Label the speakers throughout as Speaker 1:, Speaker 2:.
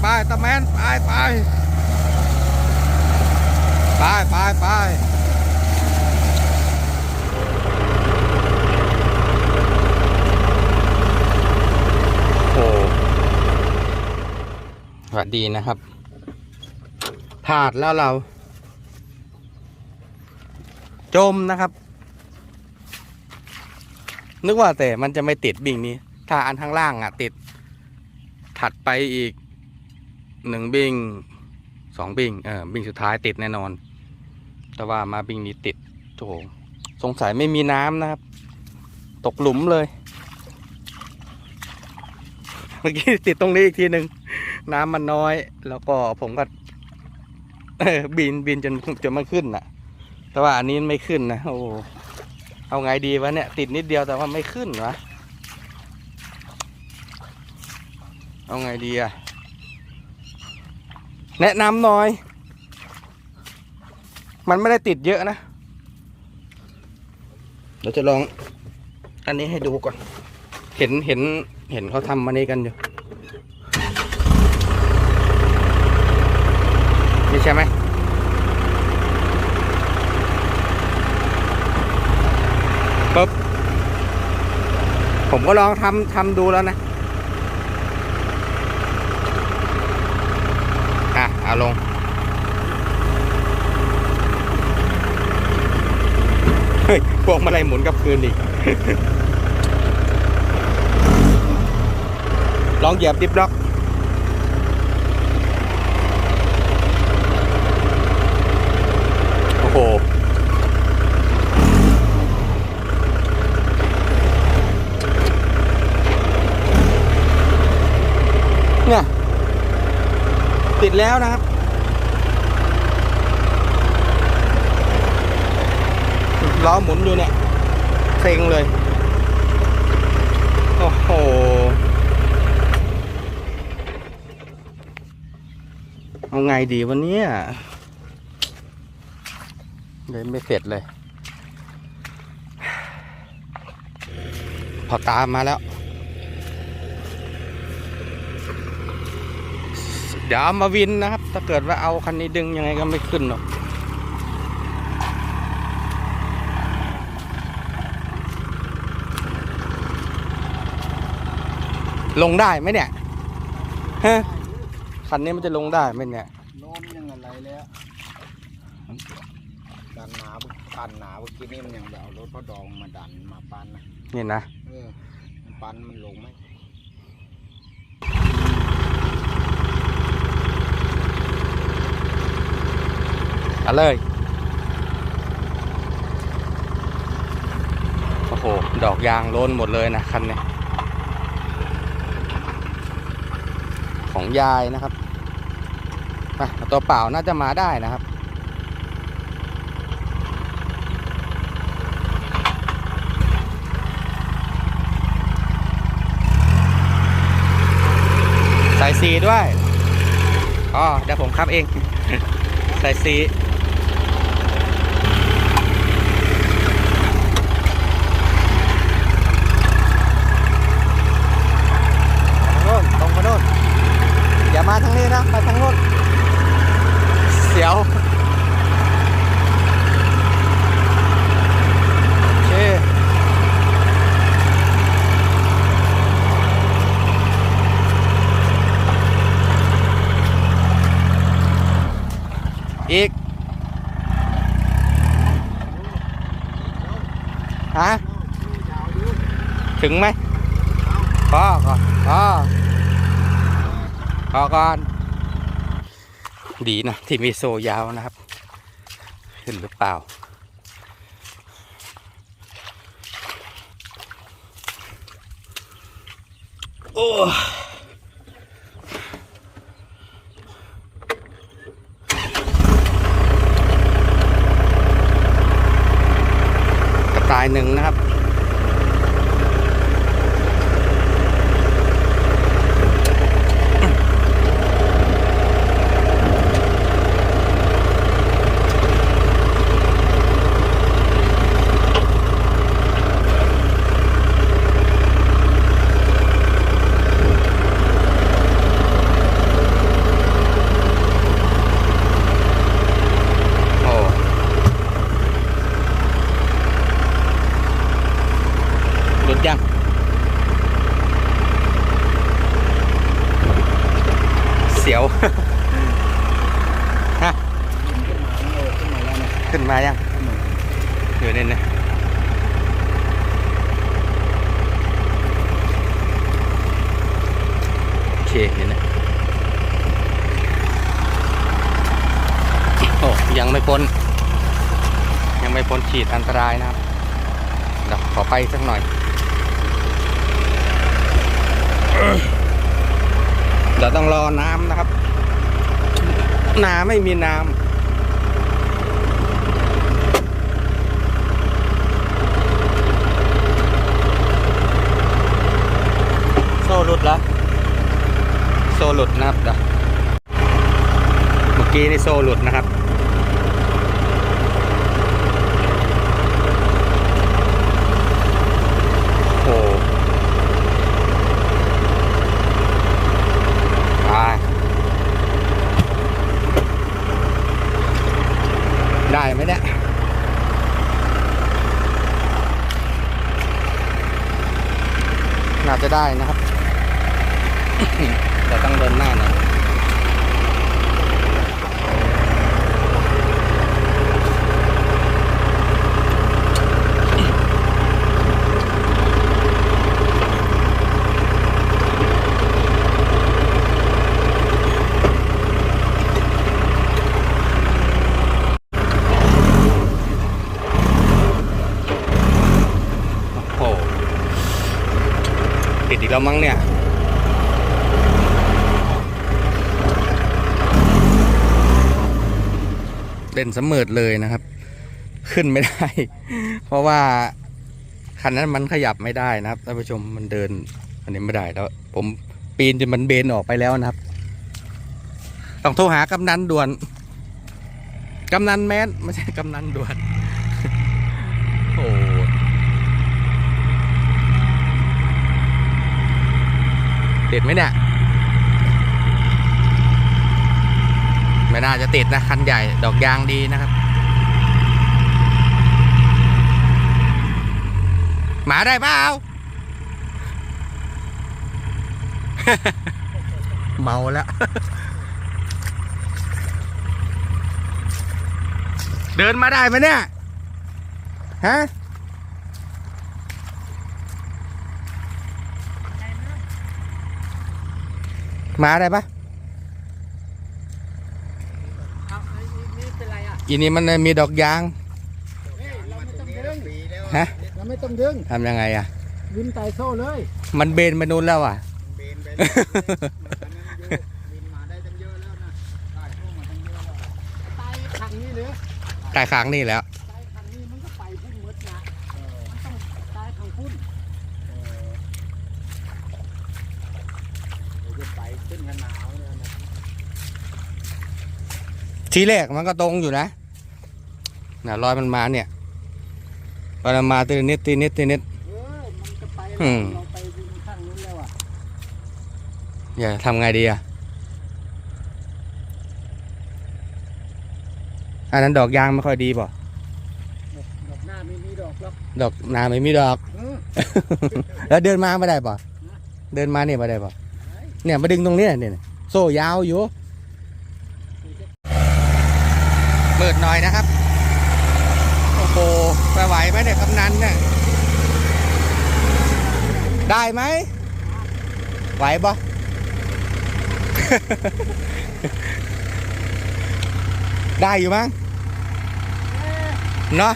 Speaker 1: ไปตะแมนไปไปไปไปไปโอ้สวัสดีนะครับพลาดแล้วเรา จมนะครับ นึกว่าแต่มันจะไม่ติดบิ่งนี้ ถ้าอันข้างล่างอะ ติดถัดไปอีก หนึ่งบิงสองบิงเออบิงสุดท้ายติดแน่นอน แต่ว่ามาบิงนี้ติดโถสงสัยไม่มีน้ำนะครับ ตกหลุมเลย เมื่อกี้ติดตรงนี้อีกทีหนึ่งน้ำมันน้อย แล้วก็ผมก็บินบินจนจนมันขึ้นน่ะ แต่ว่าอันนี้ไม่ขึ้นนะโอ้เอาไงดีวะเนี่ย ติดนิดเดียวแต่ว่าไม่ขึ้นวะเอาไงดีอะ แนะนำหน่อย มันไม่ได้ติดเยอะนะ เดี๋ยวจะลอง อันนี้ให้ดูก่อน เห็นเห็นเห็นเขาทำมานี่กันอยู่นี่ใช่ไหมปุ๊บผมก็ลองทำทำดูแล้วนะ อะ เอาลง เฮ้ยพวกมาลัยหมุนกับคืนอีก ลองเหยียบดิฟล็อก โอ้โห เนี่ย ติดแล้วนะครับ ล้อหมุนอยู่เนี่ยเซ็งเลย โอ้โหเอาไงดีวันนี้เลยไม่เสร็จเลย พอตามมาแล้ว เดี๋ยวเอามาวินนะครับ ถ้าเกิดว่าเอาคันนี้ดึงยังไงก็ไม่ขึ้นหรอกลงได้ไหมเนี่ยฮะคันนี้มันจะลงได้ไหมเนี่ย
Speaker 2: โน้มยังอะไรแล้วดันหนาบึกปันหนาเมื่อกี้นี่มันยังแบบเอารถพ่อดองมาดันมาปันนะ
Speaker 1: นี่นะ
Speaker 2: เออมันปันมันลงไหม
Speaker 1: เอาเลย โอ้โห ดอกยางล้นหมดเลยนะคันนี้ ของยายนะครับไปเอาตัวเปล่าน่าจะมาได้นะครับใส่สีด้วย อ๋อ เดี๋ยวผมครับเอง ใส่สีโน่นตรงไปโน่นอย่ามาทางนี้นะ ไปทางโน้นเสียวโอเคอีกฮะถึงไหมพอก่อนพอพอก่อน ดีนะที่มีโซยาวนะครับ ขึ้นหรือเปล่า โอ้กระต่ายหนึ่งนะครับ สียวฮะ
Speaker 2: ขึ้นมาแล้วโอ้ขึ้นมาแล้วเนี่ย
Speaker 1: ขึ้นมายังอยู่นี่นะโอเคเห็นนะโอ้ยังไม่พ้น ยังไม่พ้นขีดอันตรายนะครับเดี๋ยวขอไปสักหน่อย เดี๋ยวต้องรอน้ำนะครับน้ำไม่มีน้ำโซ่หลุดแล้วโซ่หลุดนะครับเดี๋ยวเมื่อกี้นี่โซ่หลุดนะครับ โอ้ตาย ได้ไหมเนี่ยน่าจะได้นะครับ แต่ต้องเดินหน้าหน่อยโอ้โหติดอีกแล้วมั้งเนี่ย เด่นเสมอเลยนะครับ ขึ้นไม่ได้ เพราะว่าคันนั้นมันขยับไม่ได้นะครับท่านผู้ชมมันเดินอันนี้ไม่ได้แล้ว ผมปีนจนมันเบนออกไปแล้วนะครับ ต้องโทรหากำนันด่วนกำนันแมนไม่ใช่กำนันด่วนโอ้ติดไหมเนี่ย ไม่น่าจะติดนะ คันใหญ่ดอกยางดีนะครับ หมาได้เปล่าเมาแล้ว เดินมาได้ไหมเนี่ย ฮะมาได้ปะ
Speaker 2: เอาไอ้ นี่เป็นไรอะ
Speaker 1: อีนี้มันมีดอกยาง
Speaker 2: เฮ้ยเราไม่ต้องดึง
Speaker 1: ฮะ
Speaker 2: เราไม่ต้องดึง
Speaker 1: ทำยังไงอะ
Speaker 2: วินไตโซ่เลย
Speaker 1: มันเบนไปนู้นแล้วอะ
Speaker 2: เบนไปแล้ววินมาได้ตั้งเยอะแล้วนะได้โซ่มาตั้งเยอะแล้วไตขังนี้หรือ
Speaker 1: ตายค้างนี่แล้ว
Speaker 2: ไตขังนี้มันก็ไปพุ่นหมดนะมันต้องไตขังพุ่นเดี๋ยวจะไปขึ้นกันหนาว
Speaker 1: ทีแรกมันก็ตรงอยู่นะน่ะรอยมันมาเนี่ยรอยมันมาตีนิดตีนิดตีนิด
Speaker 2: เออมันจะไป
Speaker 1: อืม
Speaker 2: เราไปวินข้างนู้นแล้วอะ
Speaker 1: อย่าทำไงดีอะอันนั้นดอกยางไม่ค่อยดีป่ะ
Speaker 2: ดอกหน้าไม่มีดอกหรอก
Speaker 1: ดอกนาไม่มีดอก
Speaker 2: เออ
Speaker 1: แล้วเดินมาไม่ได้ป่ะเดินมาเนี่ยไม่ได้ป่ะเนี่ยมาดึงตรงเนี้ยเนี่ยโซ่ยาวอยู่เปิ ดหน่อยนะครับ โอ้โหไปไหวไหมเนี่ยกำนันเนี่ยได้ไหม ไหวปะได้อยู่มั้งเนาะ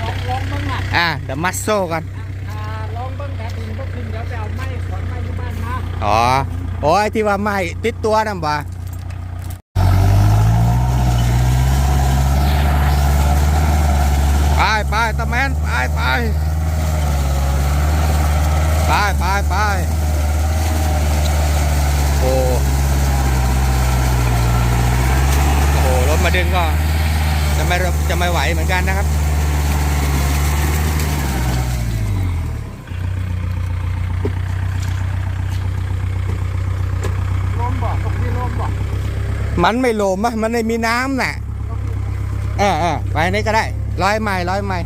Speaker 2: ลองลองเบ้างอะ
Speaker 1: อะเดี๋ยวมัดโซ่กัน
Speaker 2: อ่าลองเบ้างแต่ดินก็ขึ้นเดี๋ยวไปเอาไม้ขอนไม้ที่บ้านมา
Speaker 1: อ๋อโอ้ยที่ว่าไม่ติดตัวนั่นบ่ ไปไปตะแมนไปไปไปไปไปโอ้โหรถมาดึงก็จะไม่จะไม่ไหวเหมือนกันนะครับ
Speaker 2: ลมบ่ตรงนี้ลมบ่
Speaker 1: มันไม่โลมอะมันไม่มีน้ำน่ะเออเออไปนี่ก็ได้ ร้อยไม้ร้อยไม้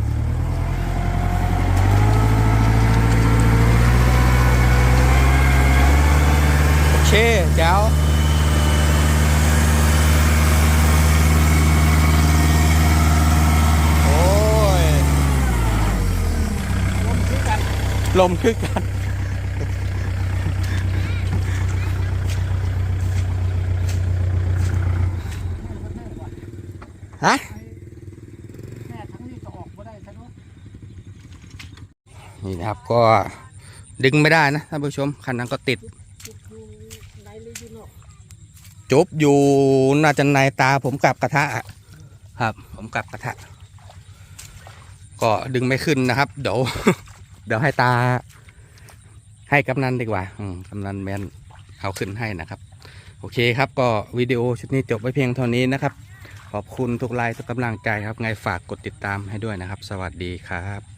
Speaker 1: โอเคเจ้าโอ้ย
Speaker 2: ลมคือกันฮะ
Speaker 1: นี่นะครับก็ดึงไม่ได้นะท่านผู้ชมคันนั้นก็ติด
Speaker 2: จุดอยู่ในเลยอยู่เนา
Speaker 1: จบอยู่น่าจะในตาผมกลับกระทะครับ ผมกลับกระทะ ก็ดึงไม่ขึ้นนะครับ เดี๋ยวเดี๋ยวให้ตา ให้กำนันดีกว่า อืมกำนันแมนเอาขึ้นให้นะครับ โอเคครับ ก็วิดีโอชุดนี้จบไว้เพียงเท่านี้นะครับ ขอบคุณทุกไลค์ทุกกำลังใจครับ ไงฝากกดติดตามให้ด้วยนะครับ สวัสดีครับ